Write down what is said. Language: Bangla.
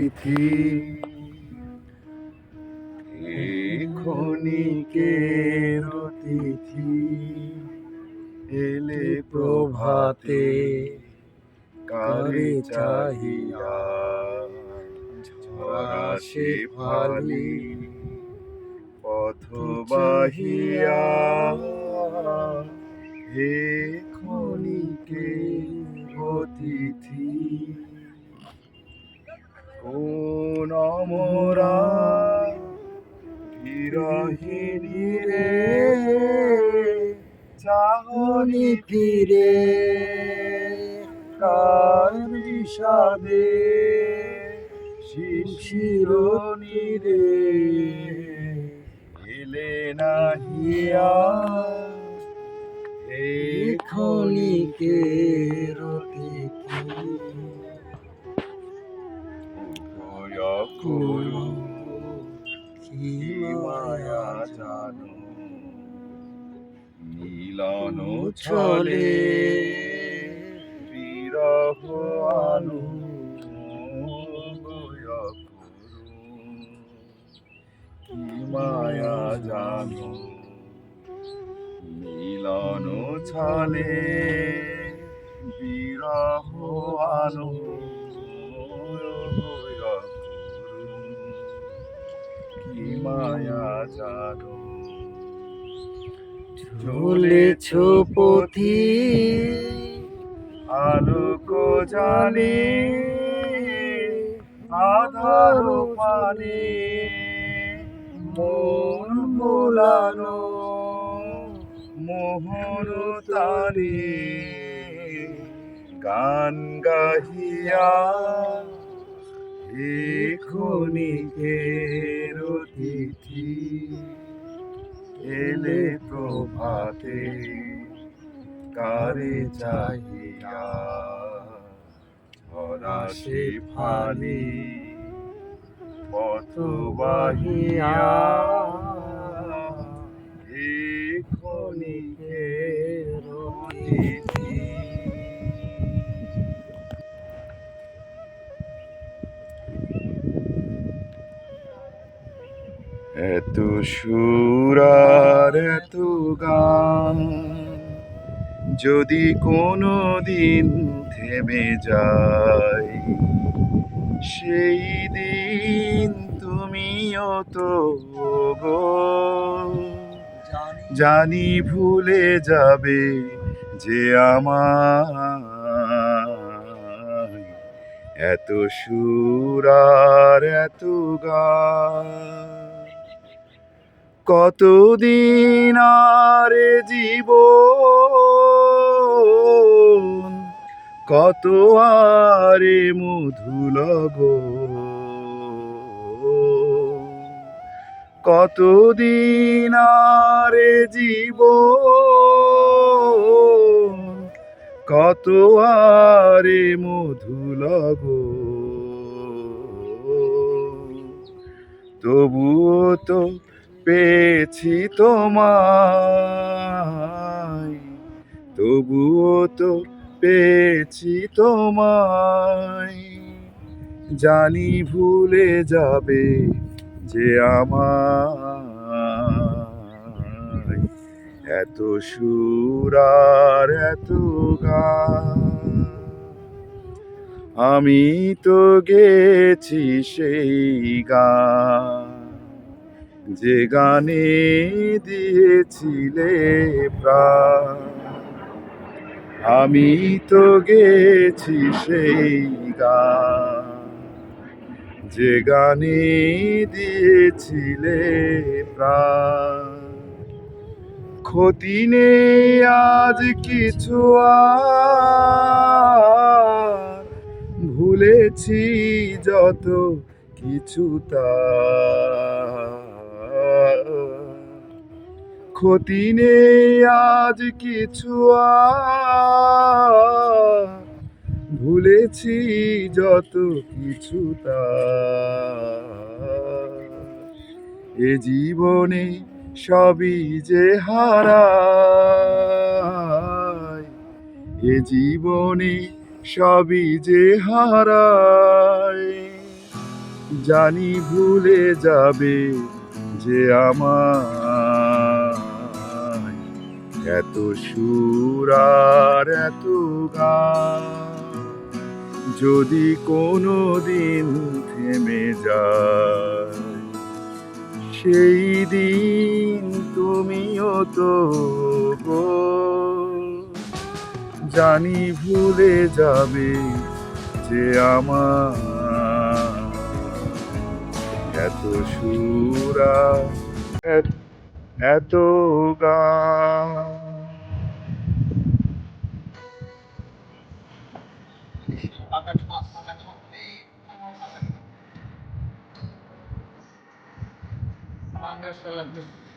অতিথি ক্ষণিকের অতিথি এলে প্রভাতে কারে চাহিয়া ঝরা সে ফালি পথ বাহিয়া। হে ক্ষণিকে অতিথি কোন অমরা বিরহিনী রে, চাহনি ফিরে কার বিষাদে শিশিরনি রে, এলে নাহিয়া ক্ষণিকের অতিথি দয়া করো কি মায়া জানো মিলন ছলে বিরহ কি মায়া জানো মিলন ছলে বিরহ আনু মায়া জানো চলেছ পথি। আলোক জানে আধার পানে। মন ভোলানো মোহর তারে গান গাহিয়া ক্ষণিকের অতিথি এলে প্রভাতে কারে চাহিয়া ঝরা সে ফালি পথ বাহিয়া এত সুরার এত গান। যদি কোনো দিন থেমে যায় সেই দিন তুমিও তো গো জানি। ভুলে যাবে যে আমার এত সুরার এত গান। কতদিন আর জীব কত আরে মধুলগ কতদিন আর জীব কত আরে মধুলগ তবুও তো পেয়েছি তোমায়, তবুও তো পেয়েছি তোমায়। জানি ভুলে যাবে যে আমার এত সুর আর এত গান। আমি তো গেছি সেই গান। যে গানে দিয়েছিলে প্রাণ। আমি তো গেছি সেই গান। যে গানে দিয়েছিলে প্রাণ। ক্ষতি নেই আজ কিছু ভুলেছি যত কিছু তার। ক্ষতি নেই, আজ কিছু ভুলেছি যত কিছু তার। এ জীবনে সবই যে হারায়, এ জীবনে সবই যে হারায়। জানি ভুলে যাবে যে আমার এত সুর আর এত গান। যদি কোনো দিন থেমে যায়, সেই দিন তুমিও তো গো। জানি ভুলে যাবে যে আমার এত সুরা এত- এত গান salad.